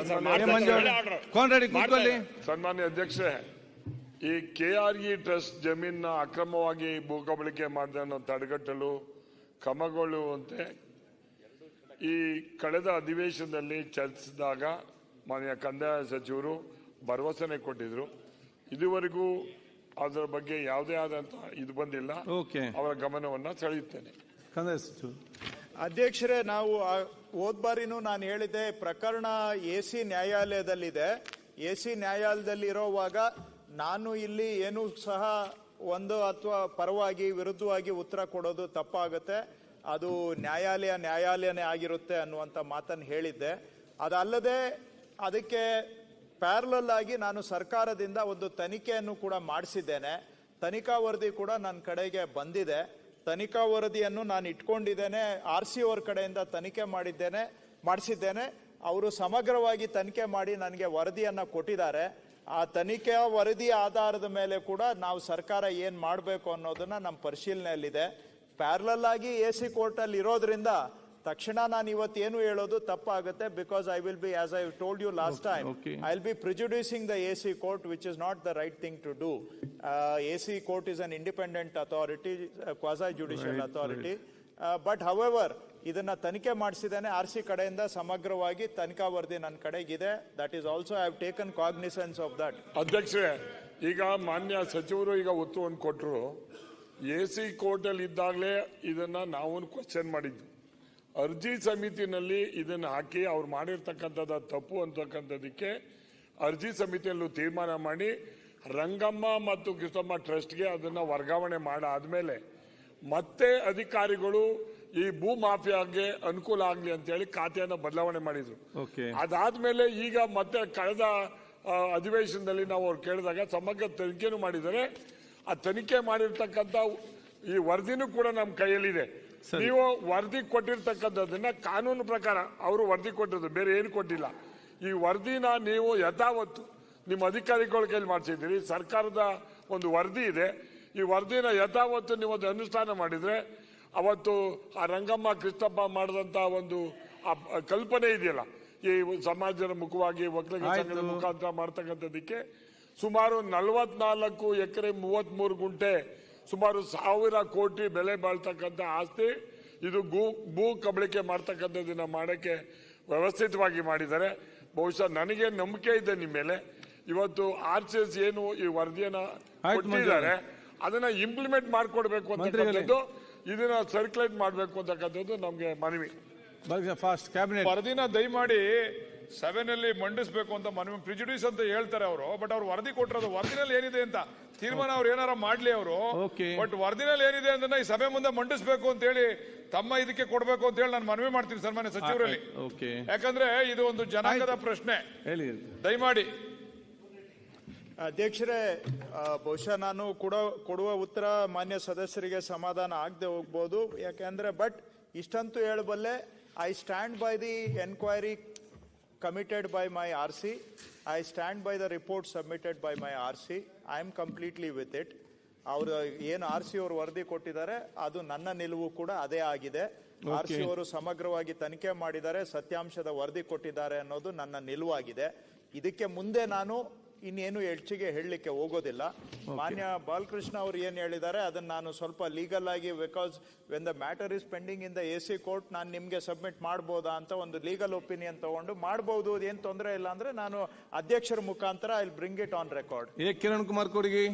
ಮಾಡ್ತಾರೆ ಸರ್ ಕೂತ್ಕೊಳ್ಳಿ. ಸನ್ಮಾನ್ಯ ಅಧ್ಯಕ್ಷರೇ ಈ ಕೆ ಆರ್ ಇ ಟ್ರಸ್ಟ್ ಜಮೀನ ಅಕ್ರಮವಾಗಿ ಭೂಕಬಳಿಕೆ ಮಾಡಿದನ್ನು ತಡೆಗಟ್ಟಲು ಕ್ರಮಗೊಳ್ಳುವಂತೆ ಈ ಕಳೆದ ಅಧಿವೇಶನದಲ್ಲಿ ಚರ್ಚಿಸಿದಾಗ ಮಾನ್ಯ ಕಂದಾಯ ಸಚಿವರು ಭರವಸೆನೆ ಕೊಟ್ಟಿದ್ರು. ಇದುವರೆಗೂ ಅದರ ಬಗ್ಗೆ ಯಾವುದೇ ಆದಂತಹ ಇದು ಬಂದಿಲ್ಲ. ಓಕೆ ಅವರ ಗಮನವನ್ನ ಸೆಳೆಯುತ್ತೇನೆ. ಕಂದಾಯ ಸಚಿವರು. ಅಧ್ಯಕ್ಷರೇ, ನಾವು ಹೋದ ಬಾರಿನೂ ನಾನು ಹೇಳಿದ್ದೆ, ಪ್ರಕರಣ ಎ ಸಿ ನ್ಯಾಯಾಲಯದಲ್ಲಿದೆ. ಎ ಸಿ ನ್ಯಾಯಾಲಯದಲ್ಲಿ ಇರೋವಾಗ ನಾನು ಇಲ್ಲಿ ಏನೂ ಸಹ ಒಂದು ಅಥವಾ ಪರವಾಗಿ ವಿರುದ್ಧವಾಗಿ ಉತ್ತರ ಕೊಡೋದು ತಪ್ಪಾಗುತ್ತೆ. ಅದು ನ್ಯಾಯಾಲಯ ನ್ಯಾಯಾಲಯನೇ ಆಗಿರುತ್ತೆ ಅನ್ನುವಂಥ ಮಾತನ್ನು ಹೇಳಿದ್ದೆ. ಅದಲ್ಲದೆ ಅದಕ್ಕೆ ಪ್ಯಾರಲಲ್ ಆಗಿ ನಾನು ಸರ್ಕಾರದಿಂದ ಒಂದು ತನಿಖೆಯನ್ನು ಕೂಡ ಮಾಡಿಸಿದ್ದೇನೆ. ತನಿಖಾ ವರದಿ ಕೂಡ ನನ್ನ ಕಡೆಗೆ ಬಂದಿದೆ. ತನಿಖಾ ವರದಿಯನ್ನು ನಾನು ಇಟ್ಕೊಂಡಿದ್ದೇನೆ, ಆರ್ ಸಿ ಅವ್ರ ಕಡೆಯಿಂದ ತನಿಖೆ ಮಾಡಿದ್ದೇನೆ, ಮಾಡಿಸಿದ್ದೇನೆ. ಅವರು ಸಮಗ್ರವಾಗಿ ತನಿಖೆ ಮಾಡಿ ನನಗೆ ವರದಿಯನ್ನು ಕೊಟ್ಟಿದ್ದಾರೆ. ಆ ತನಿಖೆಯ ವರದಿ ಆಧಾರದ ಮೇಲೆ ಕೂಡ ನಾವು ಸರ್ಕಾರ ಏನು ಮಾಡಬೇಕು ಅನ್ನೋದನ್ನ ನಮ್ಮ ಪರಿಶೀಲನೆಯಲ್ಲಿದೆ. ಪ್ಯಾರಲಲ್ ಆಗಿ ಎ ಸಿ ಕೋರ್ಟಲ್ಲಿ ಇರೋದ್ರಿಂದ ತಕ್ಷಣ ನಾನು ಇವತ್ತು ಏನು ಹೇಳೋದು ತಪ್ಪಾಗುತ್ತೆ because I will be as I told you last time I will be prejudicing the A C court which is not the right thing to do A C court is an independent authority judicial judicial authority but but however, ಇದನ್ನ ತನಿಖೆ ಮಾಡಿಸಿದ್ದೇನೆ. R C ಕಡೆಯಿಂದ ಸಮಗ್ರವಾಗಿ ತನಿಖಾ ವರದಿ ನನ್ನ ಕಡೆಗಿದೆ. That is also I have taken cognizance of that ಅಧ್ಯಕ್ಷರೇ ಈಗ ಮಾನ್ಯ ಸಚಿವರು ಈಗ ಒತ್ತುವನ್ನು ಕೊಟ್ಟರು ಎ ಸಿ ಕೋರ್ಟಲ್ಲಿ ಇದ್ದಾಗಲೇ ಇದನ್ನ ನಾವು ಕ್ವಶನ್ ಮಾಡಿದ್ದು. ಅರ್ಜಿ ಸಮಿತಿನಲ್ಲಿ ಇದನ್ನ ಹಾಕಿ ಅವ್ರು ಮಾಡಿರ್ತಕ್ಕಂಥದ್ದು ತಪ್ಪು ಅಂತಕ್ಕಂಥದ್ದಕ್ಕೆ ಅರ್ಜಿ ಸಮಿತಿಯಲ್ಲೂ ತೀರ್ಮಾನ ಮಾಡಿ ರಂಗಮ್ಮ ಮತ್ತು ಕಿಸಮ್ಮ ಟ್ರಸ್ಟ್ಗೆ ಅದನ್ನ ವರ್ಗಾವಣೆ ಮಾಡಾದ್ಮೇಲೆ ಮತ್ತೆ ಅಧಿಕಾರಿಗಳು ಈ ಭೂ ಮಾಫಿಯಾಗೆ ಅನುಕೂಲ ಆಗ್ಲಿ ಅಂತೇಳಿ ಖಾತೆಯನ್ನ ಬದಲಾವಣೆ ಮಾಡಿದ್ರು. ಅದಾದ್ಮೇಲೆ ಈಗ ಮತ್ತೆ ಕಳೆದ ಅಧಿವೇಶನದಲ್ಲಿ ನಾವು ಅವ್ರು ಕೇಳಿದಾಗ ಸಮಗ್ರ ತನಿಖೆನೂ ಮಾಡಿದ್ದಾರೆ. ಆ ತನಿಖೆ ಮಾಡಿರ್ತಕ್ಕಂಥ ಈ ವರದಿನೂ ಕೂಡ ನಮ್ಮ ಕೈಯಲ್ಲಿದೆ. ನೀವು ವರದಿ ಕೊಟ್ಟಿರ್ತಕ್ಕಂಥದ್ದನ್ನ ಕಾನೂನು ಪ್ರಕಾರ ಅವರು ವರದಿ ಕೊಟ್ಟಿದ್ದು ಬೇರೆ ಏನು ಕೊಟ್ಟಿಲ್ಲ. ಈ ವರದಿನ ನೀವು ಯಥಾವತ್ತು ನಿಮ್ಮ ಅಧಿಕಾರಿಗಳ ಕೈಲಿ ಮಾಡಿಸಿದ್ದೀರಿ ಸರ್ಕಾರದ ಒಂದು ವರದಿ ಇದೆ. ಈ ವರದಿನ ಯಥಾವತ್ತು ನೀವು ಒಂದು ಅನುಷ್ಠಾನ ಮಾಡಿದ್ರೆ ಅವತ್ತು ಆ ರಂಗಮ್ಮ ಕೃಷ್ಣಪ್ಪ ಮಾಡಿದಂತ ಒಂದು ಕಲ್ಪನೆ ಇದೆಯಲ್ಲ ಈ ಸಮಾಜದ ಮುಖವಾಗಿ ಒಕ್ಕಲಿಗ. ಸಂಘದ ಮುಖಾಂತರ ಮಾಡ್ತಕ್ಕಂಥದ್ದಕ್ಕೆ ಸುಮಾರು ನಲವತ್ನಾಲ್ಕು ಎಕರೆ ಮೂವತ್ಮೂರು ಗುಂಟೆ ಸುಮಾರು ಸಾವಿರ ಕೋಟಿ ಬೆಲೆ ಬಾಳ್ತಕ್ಕಂಥ ಆಸ್ತಿ ಇದು ಭೂ ಭೂ ಕಬಳಿಕೆ ಮಾಡ್ತಕ್ಕಂಥದ್ದನ್ನ ಮಾಡಕ್ಕೆ ವ್ಯವಸ್ಥಿತವಾಗಿ ಮಾಡಿದ್ದಾರೆ. ಬಹುಶಃ ನನಗೆ ನಂಬಿಕೆ ಇದೆ ನಿಮ್ಮ ಮೇಲೆ. ಇವತ್ತು ಆರ್ ಸಿ ಎಸ್ ಏನು ಈ ವರದಿಯನ್ನ ಕೊಟ್ಟಿದ್ದಾರೆ ಅದನ್ನ ಇಂಪ್ಲಿಮೆಂಟ್ ಮಾಡಿಕೊಡ್ಬೇಕು ಅಂತಕ್ಕಂಥದ್ದು ಇದನ್ನ ಸರ್ಕ್ಯುಲೇಟ್ ಮಾಡಬೇಕು ಅಂತಕ್ಕಂಥದ್ದು ನಮಗೆ ಮನವಿ. ಫಾಸ್ಟ್ ಕ್ಯಾಬಿನೆಟ್ ವರದಿನ ದಯಮಾಡಿ ಸಭೆನಲ್ಲಿ ಮಂಡಿಸಬೇಕು ಅಂತ ಮನವಿ ಪ್ರಿಜುಡ್ಯೂಸ್ ಅಂತ ಹೇಳ್ತಾರೆ ಅವರು ಬಟ್ ಅವ್ರು ವರದಿ ಕೊಟ್ಟಿರೋದು ವರದಿನಲ್ಲಿ ಏನಿದೆ ಅಂತ. ತೀರ್ಮಾನ ಅವ್ರು ಏನಾರ ಮಾಡ್ಲಿ ಅವರು Okay. ಬಟ್ ವರದಿನಲ್ಲಿ ಏನಿದೆ ಅಂದ್ರೆ ಈ ಸಭೆ ಮುಂದೆ ಮಂಡಿಸಬೇಕು ಅಂತ ಹೇಳಿ ತಮ್ಮ ಇದಕ್ಕೆ ಕೊಡಬೇಕು ಅಂತ ಹೇಳಿ ನಾನು ಮನವಿ ಮಾಡ್ತೀನಿ ಸನ್ಮಾನ್ಯ ಸಚಿವರಲ್ಲಿ. ಓಕೆ ಯಾಕಂದ್ರೆ ಇದು ಒಂದು ಜನಾಂಗದ ಪ್ರಶ್ನೆ. ಹೇಳಿ. ದಯಮಾಡಿ. ಅಧ್ಯಕ್ಷರೇ ಆ, ಬಹುಶಃ ನಾನು ಕೊಡೋ ಕೊಡುವ ಉತ್ತರ ಮಾನ್ಯ ಸದಸ್ಯರಿಗೆ ಸಮಾಧಾನ ಆಗದೆ ಹೋಗ್ಬೋದು. ಯಾಕೆಂದ್ರೆ ಬಟ್ ಇಷ್ಟಂತೂ ಹೇಳಬಲ್ಲೆ I stand by the enquiry committed by my R C I stand by the report submitted by my R C I am completely with it ಅವರು ಏನು ಆರ್ ಸಿ ಅವರು ವರದಿ ಕೊಟ್ಟಿದ್ದಾರೆ ಅದು ನನ್ನ ನಿಲುವು ಕೂಡ ಅದೇ ಆಗಿದೆ. ಆರ್ ಸಿ ಅವರು ಸಮಗ್ರವಾಗಿ ತನಿಖೆ ಮಾಡಿದ್ದಾರೆ ಸತ್ಯಾಂಶದ ವರದಿ ಕೊಟ್ಟಿದ್ದಾರೆ ಅನ್ನೋದು ನನ್ನ ನಿಲುವಾಗಿದೆ. ಇದಕ್ಕೆ ಮುಂದೆ ನಾನು ಇನ್ನೇನು ಹೆಚ್ಚಿಗೆ ಹೇಳಲಿಕ್ಕೆ ಹೋಗೋದಿಲ್ಲ. ಮಾನ್ಯ ಬಾಲಕೃಷ್ಣ ಅವರು ಏನು ಹೇಳಿದ್ದಾರೆ ಅದನ್ನು ನಾನು ಸ್ವಲ್ಪ ಲೀಗಲ್ ಆಗಿ because when the matter is pending in the A C court ನಾನು ನಿಮಗೆ ಸಬ್ಮಿಟ್ ಮಾಡ್ಬೋದಾ ಅಂತ ಒಂದು ಲೀಗಲ್ ಒಪಿನಿಯನ್ ತಗೊಂಡು ಮಾಡ್ಬೋದು ಏನು ತೊಂದರೆ ಇಲ್ಲ ಅಂದ್ರೆ ನಾನು ಅಧ್ಯಕ್ಷರ ಮುಖಾಂತರ I bring it on record Kiran Kumar Kodgi.